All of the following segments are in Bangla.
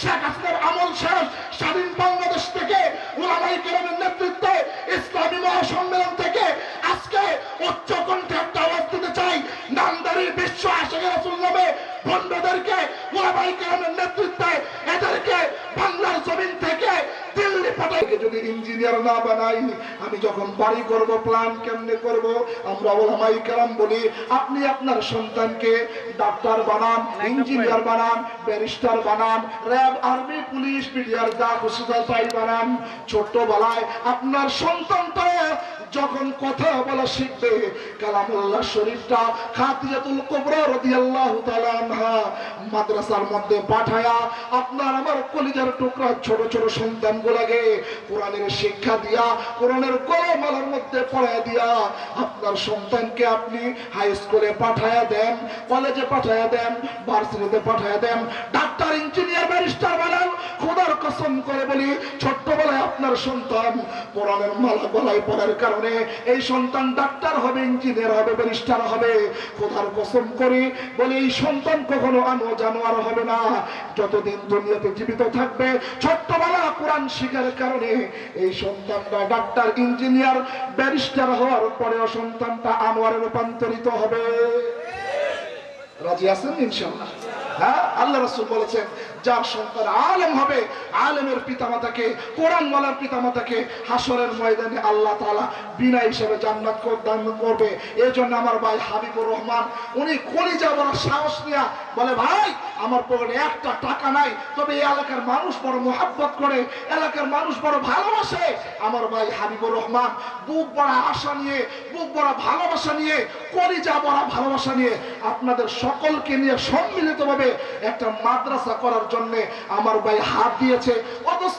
শেখ হাসিনার আমল শেষ। স্বাধীন বাংলাদেশ থেকে ওলামাই কেরামের নেতৃত্বে ইসলামী মহাসম্মেলন থেকে আজকে উচ্চ কণ্ঠে একটা আওয়াজ দিতে চাই। নামদারি বিশ্ব আশেখ রাসুল নামে বন্ধুদেরকে ওলামাই কেরামের নেতৃত্বে দিল্লি পাঠাই যদি ইঞ্জিনিয়ার না বানাই আমি যখন বাড়ি করব প্ল্যান কেমনে করব? আমরা ওলামাই কেরাম বলি আপনি আপনার সন্তানকে ডাক্তার বানান ইঞ্জিনিয়ার বানান ব্যারিস্টার বানান র্যাব আর্মি পুলিশ পিডিআর যা খুশি তাই বানান। ছোট্টবেলায় আপনার সন্তানটা কথা বলা শিখবে। কালামুল্লাহ শরীফটা খাতিয়াতুল কুবরা রাদিয়াল্লাহু তাআলা আনহা মাদ্রাসার মধ্যে পাঠায়া আপনার আমার কলিজার টুকরা ছোট ছোট সন্তানগুলোকে কোরআনের শিক্ষা দিয়া, কোরআনের গরমালার মধ্যে পড়ায় দিয়া আপনার সন্তানকে আপনি হাই স্কুলে পাঠায়া দেন কলেজে পাঠায়া দেন ভার্সিটিতে পাঠায়া দেন। ডাক্তার ইঞ্জিনিয়ার ব্যারিস্টার বানান, খোদার কসম করে বলি, ছোট্টবেলায় আপনার সন্তান কোরআনের মালা গলায় পড়ার কারণে এই সন্তান ডাক্তার হবে, ইঞ্জিনিয়ার হবে, ব্যারিস্টার হবে। খোদার কসম করি বলি, এই সন্তান কখনো আনো জানোয়ার হবে না। যতদিন দুনিয়াতে জীবিত থাকবে, ছোট্টবেলা কোরআন শিখার কারণে এই সন্তানটা ডাক্তার, ইঞ্জিনিয়ার, ব্যারিস্টার হওয়ার পরেও সন্তানটা আনোয়ারে রূপান্তরিত হবে। রাজি আছেন ইনশাল্লাহ হ্যাঁ আল্লাহ রসুল বলেছেন যার সন্তান আলেম হবে, আলেমের পিতামাতাকে কোরআন ওয়ালার পিতামাতাকে হাসরের ময়দানে আল্লাহ তাআলা বিনা হিসেবে জান্নাত দান করবে। এই জন্য আমার ভাই হাবিবুর রহমান, উনি কলিজা বড় সাহস নিয়া বলে, ভাই, আমার পকেটে একটা টাকা নাই, তবে এই এলাকার মানুষ বড় মোহাব্বত করে, এলাকার মানুষ বড় ভালোবাসে। আমার ভাই হাবিবুর রহমান, বুক বড় আশা নিয়ে, বুক বড় ভালোবাসা নিয়ে, কলিজা বড় ভালোবাসা নিয়ে আপনাদের সকলকে নিয়ে সম্মিলিতভাবে একটা মাদ্রাসা করার জন্য আমার ভাই হাত দিয়েছে। অথচ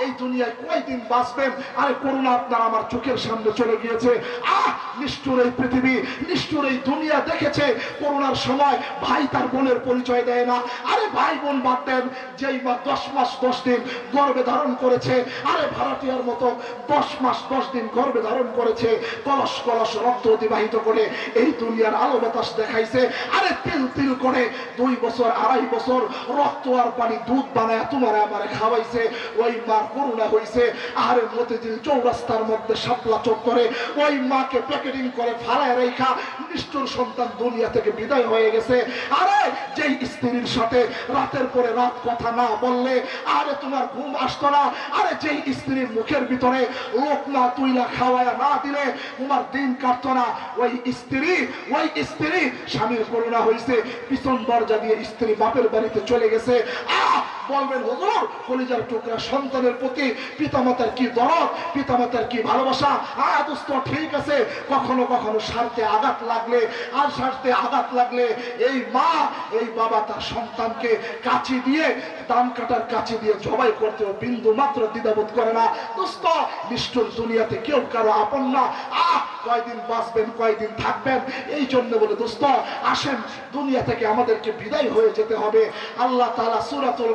এই দুনিয়ায় কয়দিন বাঁচবেন? আরে করোনা আপনার আমার চোখের সামনে চলে গিয়েছে। আহ, নিষ্ঠুর এই পৃথিবী, নিষ্ঠুর এই দুনিয়া দেখেছে। করোনার সময় ভাই তার বোনের পরিচয় দেয় না। আরে ভাই বোন বাদ দেন, যেই মা দশ মাস দশ দিন গর্ভে ধারণ করেছে, আরে ভারতীয়র মতো দশ মাস দশ দিন গর্ভে ধারণ করেছে, কলস কলস রক্ত অতিবাহিত করে এই দুনিয়ার আলো বাতাস দেখাইছে। আরে তিল তিল করে দুই বছর আড়াই বছর রক্ত আর পানি দুধ বানায় তোমার আমারে খাওয়াইছে। ওই মা করুণা হইছে। আরে মতিঝিল চৌরাস্তার মধ্যে শাপলা চত্বরে ওই মাকে প্যাকেটিং করে ফালায় রেখা নিষ্ঠুর সন্তান দুনিয়া থেকে বিদায় হয়ে গেছে। আরে, যেই স্ত্রীর সাথে রাতের পরে রাত কথা না বললে, আরে তোমার ঘুম আসতো না। আরে, যেই স্ত্রীর মুখের ভিতরে লোক না তুইলা খাওয়ায় না দিলে, তোমার দিন কাটতো না। ওই স্ত্রী ওই স্ত্রী স্বামীর করুণা হয়েছে পিছন দরজা দিয়ে স্ত্রী বাপের বাড়িতে চলে গেছে। আহ! বলবেন, হুজুর, কলিজার টুকরা সন্তানের প্রতি পিতামাতার কি দরদ, পিতামাতার কি ভালোবাসা? আহ, দোস্ত, ঠিক আছে, কখনো কখনো স্বার্থে আঘাত লাগলে, আর স্বার্থে আঘাত লাগলে এই মা, এই বাবা তার সন্তানকে কাছি দিয়ে দাম কাটার কাছে দিয়ে জবাই করতেও বিন্দু মাত্র দ্বিধাবোধ করে না। দোস্ত নিষ্ঠুর দুনিয়াতে কেউ কারও আপন না। আহ, কয়দিন বাঁচবেন, কয়দিন থাকবেন? এই জন্য বলে, দোস্ত, আসেন, দুনিয়া থেকে আমাদেরকে বিদায় হয়ে যেতে হবে। আল্লাহ তাআলা সূরাতুল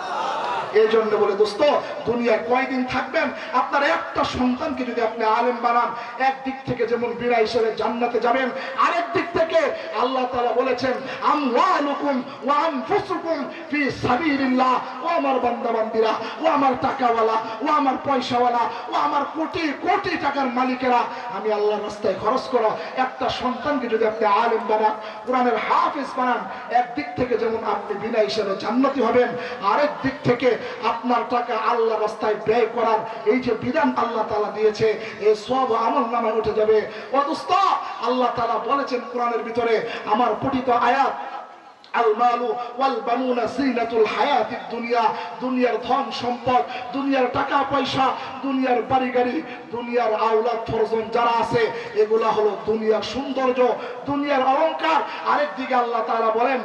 এই জন্য বলে, দোস্ত দুনিয়ায় কয়দিন থাকবেন? আপনার একটা সন্তানকে যদি আপনি আলেম বানান, একদিক থেকে যেমন বীরা হিসেবে জান্নাতে যাবেন, আরেক দিক থেকে আল্লাহ তাআলা বলেছেন, আমওয়ালুকুম ওয়া আনফুসুকুম ফি সাবিলিল্লাহ, ও আমার বান্দা বান্দিরা ও আমার টাকাওয়ালা, ও আমার পয়সাওয়ালা, ও আমার কোটি কোটি টাকার মালিকেরা, আমি আল্লাহর রাস্তায় খরচ করো। একটা সন্তানকে যদি আপনি আলেম বানান, কোরআনের হাফিজ বানান, একদিক থেকে যেমন আপনি বিনা হিসেবে জান্নাতি হবেন, আরেক দিক থেকে আপনার টাকা আল্লাহ রাস্তায় ব্যয় করার এই যে বিধান আল্লাহ তালা দিয়েছে এই সব আমল নামে উঠে যাবে। অদুস্ত আল্লাহ তালা বলেছেন কোরআনের ভিতরে, আমার পঠিত আয়াত আল মালু ওয়াল বানুনা হায়াতিদ দুনিয়া, দুনিয়ার ধন সম্পদ, দুনিয়ার টাকা পয়সা, দুনিয়ার বাড়ি গাড়ি দুনিয়ার আওলাদ ফরজন যারা আছে, এগুলা হলো দুনিয়ার সৌন্দর্য, দুনিয়ার অলংকার। আরেক দিকে আল্লাহ তাআলা বলেন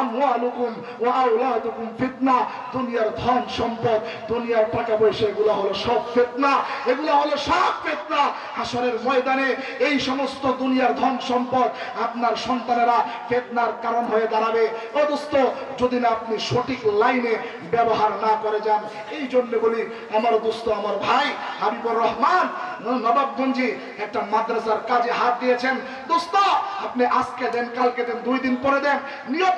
আমওয়ালুকুম ওয়া আওলাদুকুম ফিতনা। দুনিয়ার ধন সম্পদ, দুনিয়ার টাকা পয়সা, এগুলা হলো সব ফিতনা, এগুলা হলো সব ফিতনা। হাসরের ময়দানে এই সমস্ত দুনিয়ার ধন সম্পদ আপনার সন্তানেরা ফেতনার কারণ হয়ে দাঁড়াবে ও দোস্ত, যদি না আপনি সঠিক লাইনে ব্যবহার না করে যান এই জন্য বলি, আমার দোস্ত, আমার ভাই হাবিবুর রহমান নবাবগঞ্জে একটা মাদ্রাসার কাজে হাত দিয়েছেন। দোস্ত, আপনি আজকে দেন, কালকে দেন, দুই দিন পরে দেন।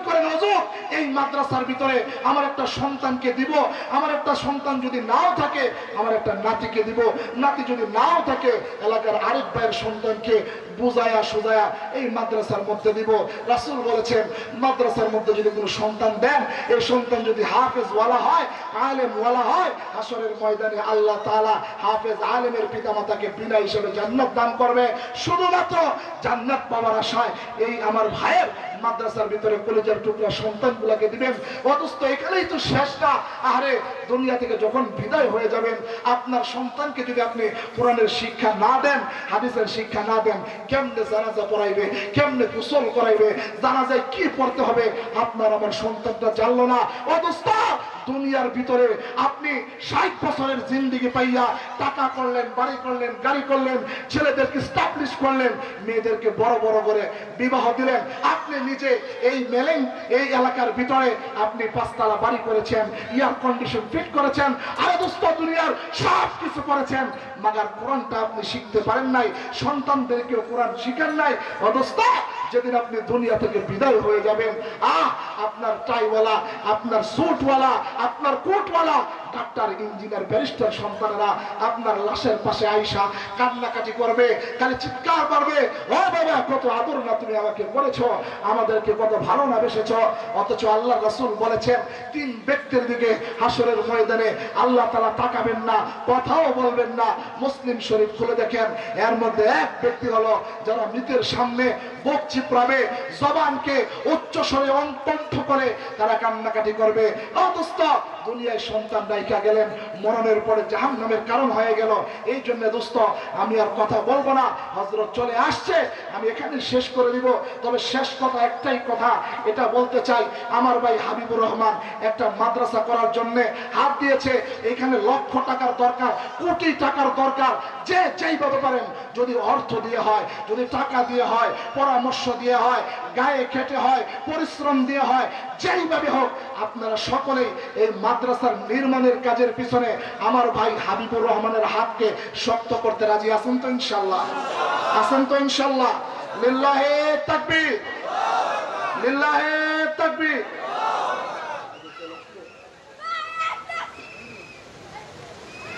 করেন, হজুর, এই মাদ্রাসার ভিতরে আমার একটা সন্তানকে দিব, আমার একটা সন্তান যদি নাও থাকে, আমার একটা নাতিকে দিব। নাতি যদি নাও থাকে, এলাকার আরেক ভাইয়ের সন্তানকে বুঝায়া সুজায়া এই মাদ্রাসার মধ্যে দিব। রাসূল বলেছেন, মাদ্রাসার মধ্যে যদি কোনো সন্তান দেন, এই সন্তান যদি হাফেজ ওয়ালা হয় আলেম ওয়ালা হয় হাসরের ময়দানে আল্লাহ তাআলা হাফেজ, আলেমের পিতামাতাকে বিনা হিসেবে জান্নাত দান করবে। শুধুমাত্র জান্নাত পাওয়ার আশায় এই আমার ভাইয়ের মাদ্রাসার ভিতরে কলেজের টুকরা সন্তানগুলোকে দিবেন। অথচ এখানেই তো শেষ না। আরে দুনিয়া থেকে যখন বিদায় হয়ে যাবেন, আপনার সন্তানকে যদি আপনি কোরআনের শিক্ষা না দেন, হাদিসের শিক্ষা না দেন, কেমনে জানাজা পড়াইবে, কেমনে গোসল করাইবে, জানাজায় কি পড়তে হবে, আপনার আমার সন্তানটা জানলো না। অথচ দুনিয়ার ভিতরে আপনি ষাট বছরের জিন্দিগি পাইয়া টাকা করলেন বাড়ি করলেন গাড়ি করলেন ছেলেদেরকে স্টাবলিশ করলেন, মেয়েদেরকে বড় বড় করে বিবাহ দিলেন। আপনি নিজে এই মেলেন, এই এলাকার ভিতরে আপনি পাঁচতলা বাড়ি করেছেন এয়ার কন্ডিশন ফিট করেছেন, আরে দোস্ত, দুনিয়ার সব কিছু করেছেন। মাগার কোরআনটা আপনি শিখতে পারেন নাই, সন্তানদেরকেও কোরআন শিখেন নাই। অদস্ত যেদিন আপনি দুনিয়া থেকে বিদায় হয়ে যাবেন, আহ, আপনার টাইওয়ালা, আপনার স্যুটওয়ালা আপনার কোটওয়ালা ডাক্তার, ইঞ্জিনিয়ার, ব্যারিস্টার সন্তানেরা আপনার লাশের পাশে আইসা কান্নাকাটি করবে, খালি চিৎকার করবে ও বাবা, কত আদর না তুমি আমাকে করেছ, আমাদেরকে কত ভালো না বেসেছ। অথচ আল্লাহ রসুল বলেছেন, তিন ব্যক্তির দিকে হাসরের ময়দানে আল্লাহ তালা তাকাবেন না, কথাও বলবেন না। মুসলিম শরীফ খুলে দেখেন, এর মধ্যে এক ব্যক্তি হলো যারা মৃতের সামনে বুক চিপড়াবে, জবানকে উচ্চ স্বরে অন্তন্থ করে তারা কান্নাকাটি করবে। অদস্ত দুনিয়ায় সন্তান রাইখা গেলেন, মরণের পরে জাহান নামের কারণ হয়ে গেল। এই জন্য দোস্ত, আমি আর কথা বলব না। হজরত চলে আসছে, আমি এখানে শেষ করে দিব। তবে শেষ কথা একটাই কথা, এটা বলতে চাই। আমার ভাই হাবিবুর রহমান একটা মাদ্রাসা করার জন্য হাত দিয়েছে। এখানে লক্ষ টাকার দরকার, কোটি টাকার দরকার, যে যেইভাবে পারেন। যদি অর্থ দিয়ে হয়, যদি টাকা দিয়ে হয়, পরামর্শ দিয়ে হয়, গায়ে খেটে হয়, পরিশ্রম দিয়ে হয়, যেইভাবে হোক, আপনারা সকলেই এই মাদ্রাসার নির্মাণের কাজের পিছনে আমার ভাই হাবিবুর রহমানের হাতকে শক্ত করতে রাজি আছেন তো ইনশাল্লাহ আছেন তো ইনশাল্লাহ লিল্লাহে তাকবীর। লিল্লাহে তাকবীর।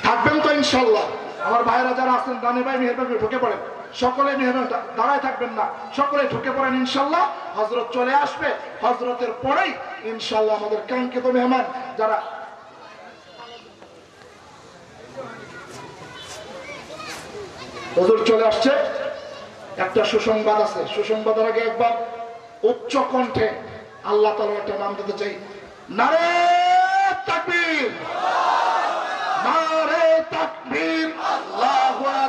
থাকবেন তো ইনশাল্লাহ আমার ভাইরা যারা আছেন দানি ভাই মেহরবানি ঢুকে পড়েন। সকলে মেহরবানি দাঁড়ায় থাকবেন না। সকলে ঢুকে পড়েন ইনশাল্লাহ। হজরত চলে আসবে। হজরতের পরেই ইনশাল্লাহ আমাদের কাঙ্ক্ষিত মেহমান যারা হজর চলে আসছে, একটা সুসংবাদ আছে। সুসংবাদের আগে একবার উচ্চ কণ্ঠে আল্লাহ তালা একটা নাম দিতে চাই। নারে তাকবীর! নারে তাকবীর!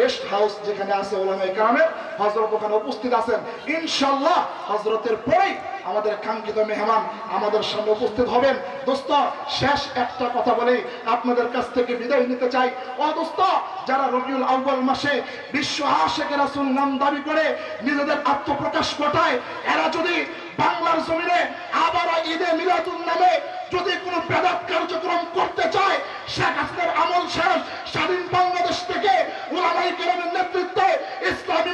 রেস্ট হাউস যেখানে আছে ওলামাই কারণে হজরত ওখানে উপস্থিত আছেন। ইনশাল্লাহ হজরতের পরেই আমাদের কাঙ্ক্ষিত মেহমান আমাদের সামনে উপস্থিত হবেন। দোস্ত, শেষ একটা কথা বলেই আপনাদের কাছ থেকে বিদায় নিতে চাই। ও দোস্ত, যারা রবিউল আউ্বাল মাসে বিশ্ব আশেখ রাসুল নাম দাবি করে নিজেদের আত্মপ্রকাশ ঘটায়, এরা যদি বাংলার জমিনে আবার ঈদে মিলাদুল নামে যদি কোনো বেদাত কার্যক্রম করতে চায়, শেখ হাসিনার আমল শেষ। স্বাধীন বাংলাদেশ থেকে ওলামাই কেরামের নেতৃত্বে ইসলামী